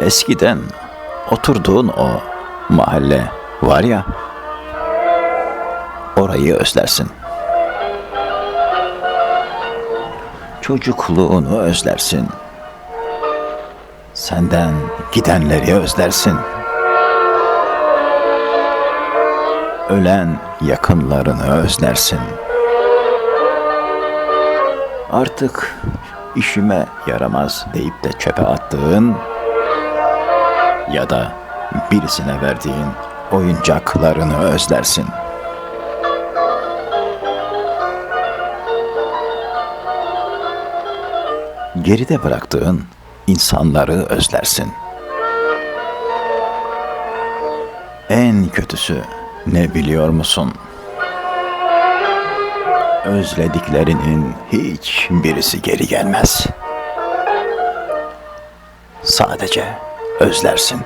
Eskiden oturduğun o mahalle var ya, orayı özlersin. Çocukluğunu özlersin. Senden gidenleri özlersin. Ölen yakınlarını özlersin. Artık işime yaramaz deyip de çöpe attığın ya da birisine verdiğin oyuncaklarını özlersin. Geride bıraktığın insanları özlersin. En kötüsü ne biliyor musun? Özlediklerinin hiç birisi geri gelmez. Sadece özlersin.